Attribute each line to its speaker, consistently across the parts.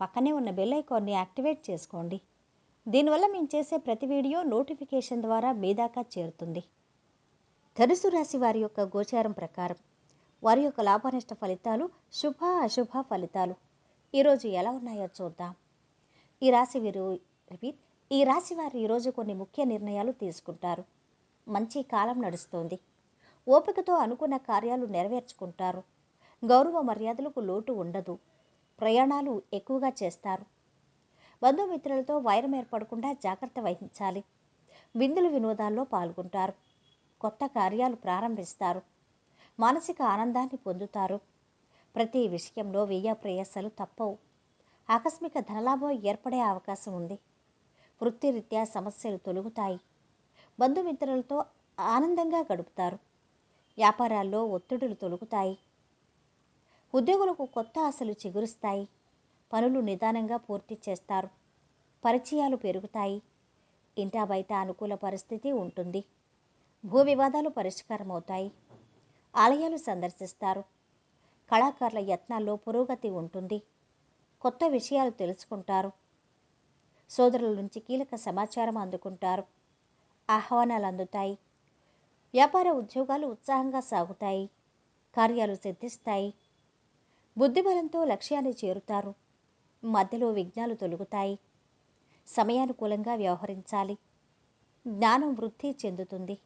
Speaker 1: పక్కనే ఉన్న బెల్ ఐకాన్ని యాక్టివేట్ చేసుకోండి. దీనివల్ల మేము చేసే ప్రతి వీడియో నోటిఫికేషన్ ద్వారా మీ దాకా చేరుతుంది. ధనుసు రాశి వారి యొక్క గోచారం ప్రకారం వారి యొక్క లాభనష్ట ఫలితాలు శుభ అశుభ ఫలితాలు. ఈరోజు ఎలా ఉన్నాయో చూద్దాం. ఈ రాశి వీరు రిపీట్ ఈ రాశి వారు ఈరోజు కొన్ని ముఖ్య నిర్ణయాలు తీసుకుంటారు. మంచి కాలం నడుస్తోంది. ఓపికతో అనుకున్న కార్యాలు నెరవేర్చుకుంటారు. గౌరవ మర్యాదలకు లోటు ఉండదు. ప్రయాణాలు ఎక్కువగా చేస్తారు. బంధుమిత్రులతో వైరం ఏర్పడకుండా జాగ్రత్త వహించాలి. విందులు వినోదాల్లో పాల్గొంటారు. కొత్త కార్యాలు ప్రారంభిస్తారు. మానసిక ఆనందాన్ని పొందుతారు. ప్రతి విషయంలో వ్యయ ప్రయాసాలు తప్పవు. ఆకస్మిక ధనలాభం ఏర్పడే అవకాశం ఉంది. వృత్తిరీత్యా సమస్యలు తొలుగుతాయి. బంధుమిత్రులతో ఆనందంగా గడుపుతారు. వ్యాపారాల్లో ఒత్తిడులు తొలుగుతాయి. ఉద్యోగులకు కొత్త ఆశలు చిగురుస్తాయి. పనులు నిదానంగా పూర్తి చేస్తారు. పరిచయాలు పెరుగుతాయి. ఇంటా బయట అనుకూల పరిస్థితి ఉంటుంది. భూ వివాదాలు పరిష్కారం అవుతాయి ఆలయాలు సందర్శిస్తారు. కళాకారుల యత్నాల్లో పురోగతి ఉంటుంది. కొత్త విషయాలు తెలుసుకుంటారు. సోదరుల నుంచి కీలక సమాచారం అందుకుంటారు. ఆహ్వానాలు అందుతాయి. వ్యాపార ఉద్యోగాలు ఉత్సాహంగా సాగుతాయి. కార్యాలు సిద్ధిస్తాయి. బుద్ధిబలంతో లక్ష్యాన్ని చేరుతారు. మధ్యలో విఘ్నాలు తొలుగుతాయి. సమయానుకూలంగా వ్యవహరించాలి. జ్ఞానం వృద్ధి చెందుతుంది.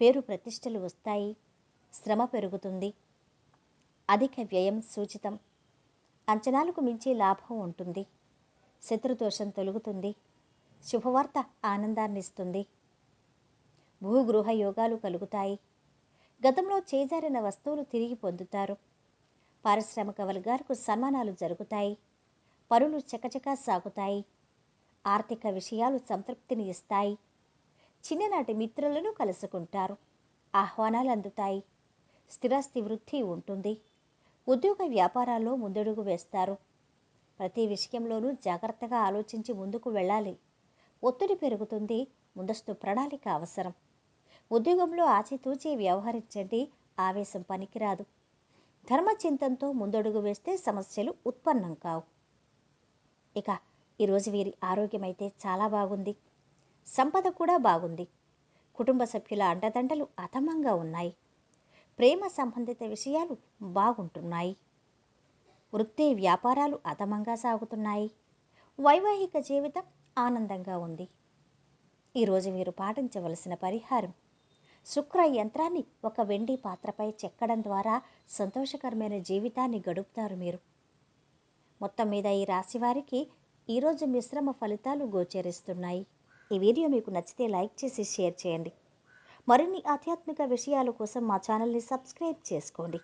Speaker 1: పేరు ప్రతిష్టలు వస్తాయి. శ్రమ పెరుగుతుంది. అధిక వ్యయం సూచితం. అంచనాలకు మించి లాభం ఉంటుంది. శత్రుదోషం తొలుగుతుంది. శుభవార్త ఆనందాన్నిస్తుంది భూగృహ యోగాలు కలుగుతాయి. గతంలో చేజారిన వస్తువులు తిరిగి పొందుతారు. పారిశ్రామిక వర్గాలకు సన్మానాలు జరుగుతాయి పనులు చకచకా సాగుతాయి ఆర్థిక విషయాలు సంతృప్తిని ఇస్తాయి చిన్ననాటి మిత్రులను కలుసుకుంటారు ఆహ్వానాలు అందుతాయి స్థిరాస్తి వృద్ధి ఉంటుంది ఉద్యోగ వ్యాపారాల్లో ముందడుగు వేస్తారు. ప్రతి విషయంలోనూ జాగ్రత్తగా ఆలోచించి ముందుకు వెళ్ళాలి. ఒత్తిడి పెరుగుతుంది ముందస్తు ప్రణాళిక అవసరం. ఉద్యోగంలో ఆచితూచి వ్యవహరించండి ఆవేశం పనికిరాదు. ధర్మచింతంతో ముందడుగు వేస్తే సమస్యలు ఉత్పన్నం కావు. ఇక ఈరోజు వీరి ఆరోగ్యమైతే చాలా బాగుంది. సంపద కూడా బాగుంది. కుటుంబ సభ్యుల అండదండలు అతమంగా ఉన్నాయి. ప్రేమ సంబంధిత విషయాలు బాగుంటున్నాయి. వృత్తి వ్యాపారాలు అతమంగా సాగుతున్నాయి. వైవాహిక జీవితం ఆనందంగా ఉంది. ఈరోజు మీరు పాటించవలసిన పరిహారం శుక్ర యంత్రాన్ని ఒక వెండి పాత్రపై చెక్కడం ద్వారా సంతోషకరమైన జీవితాన్ని గడుపుతారు మీరు. మొత్తం మీద ఈ రాశి వారికి ఈరోజు మిశ్రమ ఫలితాలు గోచరిస్తున్నాయి. ఈ వీడియో మీకు నచ్చితే లైక్ చేసి షేర్ చేయండి. మరిన్ని ఆధ్యాత్మిక విషయాల కోసం మా ఛానల్ని సబ్స్క్రైబ్ చేసుకోండి.